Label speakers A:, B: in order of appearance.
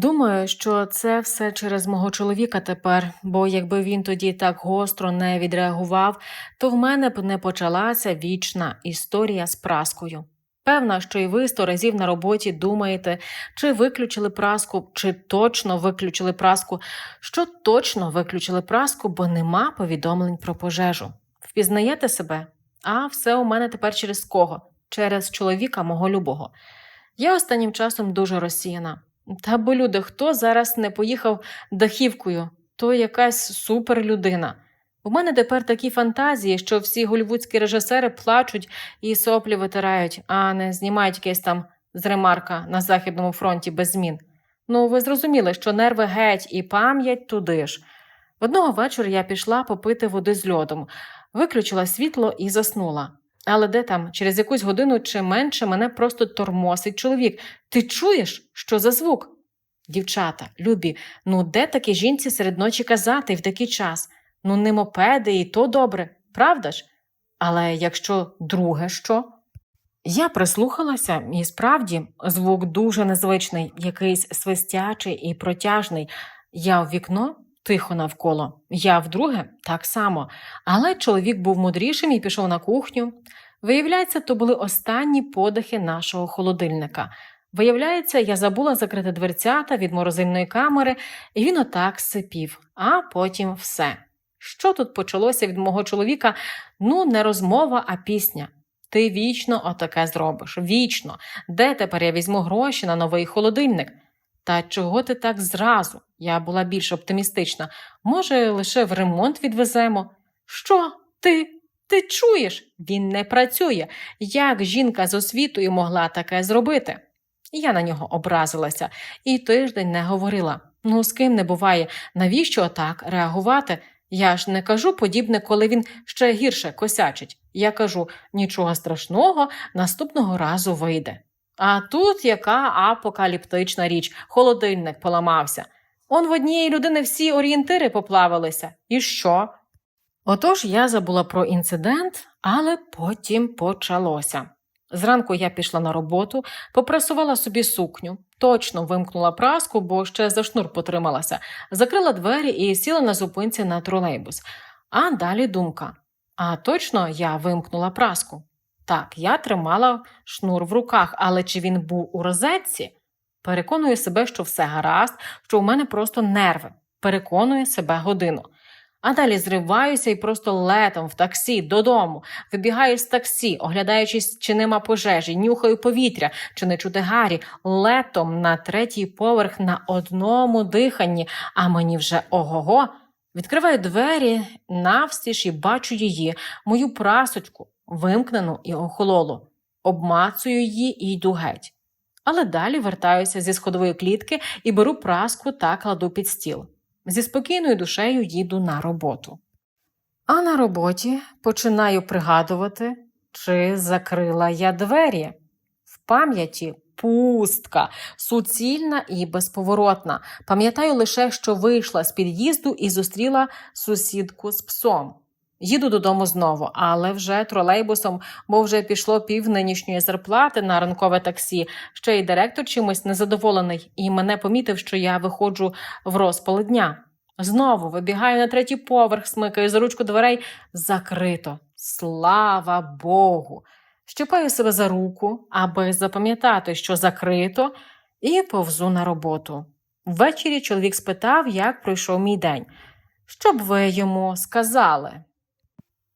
A: Думаю, що це все через мого чоловіка тепер, бо якби він тоді так гостро не відреагував, то в мене б не почалася вічна історія з праскою. Певна, що і ви сто разів на роботі думаєте, чи виключили праску, чи точно виключили праску, що точно виключили праску, бо нема повідомлень про пожежу. Впізнаєте себе? А все у мене тепер через кого? Через чоловіка мого любого. Я останнім часом дуже розсіяна. Та бо люди, хто зараз не поїхав дахівкою, то якась суперлюдина. У мене тепер такі фантазії, що всі голівудські режисери плачуть і соплі витирають, а не знімають якесь там з ремарка на Західному фронті без змін. Ну, ви зрозуміли, що нерви геть і пам'ять туди ж. Одного вечора я пішла попити води з льодом, виключила світло і заснула. Але де там, через якусь годину чи менше мене просто тормосить чоловік. Ти чуєш, що за звук? Дівчата, любі, ну де такі жінці серед ночі казати в такий час? Ну, не мопеди, і то добре, правда ж? Але якщо друге що? Я прислухалася, і справді звук дуже незвичний, якийсь свистячий і протяжний. Я в вікно тихо навколо, я вдруге так само. Але чоловік був мудрішим і пішов на кухню. Виявляється, то були останні подихи нашого холодильника. Виявляється, я забула закрити дверцята від морозильної камери, і він отак сипів, а потім все. Що тут почалося від мого чоловіка? Ну, не розмова, а пісня. Ти вічно отаке зробиш, вічно. Де тепер я візьму гроші на новий холодильник? Та чого ти так зразу? Я була більш оптимістична. Може, лише в ремонт відвеземо? Що? Ти? Ти чуєш? Він не працює. Як жінка з освітою могла таке зробити? Я на нього образилася і тиждень не говорила. Ну, з ким не буває, навіщо так реагувати? Я ж не кажу подібне, коли він ще гірше косячить. Я кажу нічого страшного, наступного разу вийде. А тут яка апокаліптична річ, холодильник поламався. Он в однієї людини всі орієнтири поплавилися. І що? Отож я забула про інцидент, але потім почалося. Зранку я пішла на роботу, попрасувала собі сукню, точно вимкнула праску, бо ще за шнур потрималася, закрила двері і сіла на зупинці на тролейбус. А далі думка: а точно я вимкнула праску? Так, я тримала шнур в руках, але чи він був у розетці? Переконую себе, що все гаразд, що у мене просто нерви. Переконую себе годину. А далі зриваюся і просто летом в таксі додому. Вибігаю з таксі, оглядаючись, чи нема пожежі, нюхаю повітря, чи не чути гарі, летом на третій поверх на одному диханні, а мені вже ого-го. Відкриваю двері навстіж і бачу її, мою прасочку, вимкнену і охололу. Обмацую її і йду геть. Але далі вертаюся зі сходової клітки і беру праску та кладу під стіл. Зі спокійною душею їду на роботу. А на роботі починаю пригадувати, чи закрила я двері. В пам'яті пустка, суцільна і безповоротна. Пам'ятаю лише, що вийшла з під'їзду і зустріла сусідку з псом. Їду додому знову, але вже тролейбусом, бо вже пішло пів нинішньої зарплати на ранкове таксі. Ще й директор чимось незадоволений, і мене помітив, що я виходжу в розпал дня. Знову вибігаю на третій поверх, смикаю за ручку дверей. Закрито. Слава Богу! Щепаю себе за руку, аби запам'ятати, що закрито, і повзу на роботу. Ввечері чоловік спитав, як пройшов мій день. Що б ви йому сказали?